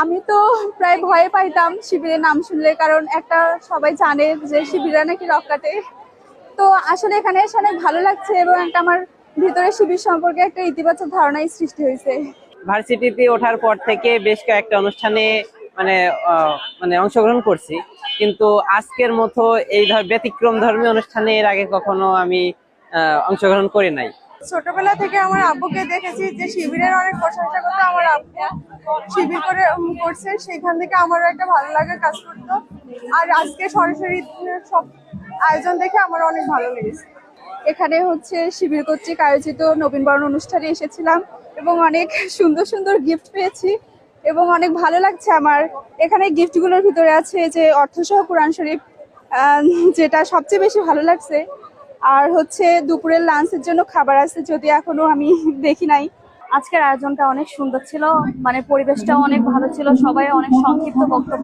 আমি তো প্রায় ভয়ে পাইতাম শিবিরের নাম শুনলে, কারণ একটা সবাই জানে যে শিবিরা নাকি রক কাটে তো আসলে এখানে এসে অনেক ভালো লাগছে এবং একটা আমার ভিতরে শিবির সম্পর্কে একটা ইতিবাচক ধারণাই সৃষ্টি হয়েছে। ভার্সিটিতে ওঠার পর থেকে বেশ কয়েকটা অনুষ্ঠানে মানে মানে অংশগ্রহণ করছি। কিন্তু আজকের মতো এই ধর ব্যতিক্রম ধর্মী অনুষ্ঠানে এর আগে কখনো আমি অংশগ্রহণ করি নাই। ছোটবেলা থেকে আমার আব্বুকে দেখেছি যে শিবিরের অনেক প্রশংসা করতো আমার আব্বু শিবির করে করছে সেখান থেকে আমারও একটা ভালো লাগা কাজ করতো। আর আজকে সরাসরি সব আয়োজন দেখে আমার অনেক ভালো লেগেছে। এখানে হচ্ছে শিবির কর্তৃক আয়োজিত নবীন বরণ অনুষ্ঠানে এসেছিলাম এবং অনেক সুন্দর সুন্দর গিফট পেয়েছি এবং অনেক ভালো লাগছে আমার। এখানে গিফটগুলোর ভিতরে আছে যে অর্থসহ কোরআন শরীফ যেটা সবচেয়ে বেশি ভালো লাগছে। আর হচ্ছে দুপুরের লাঞ্চের জন্য খাবার আছে, যদি এখনও আমি দেখি নাই। আজকের আয়োজনটা অনেক সুন্দর ছিল মানে পরিবেশটা অনেক ভালো ছিল, সবাই অনেক সংক্ষিপ্ত বক্তব্য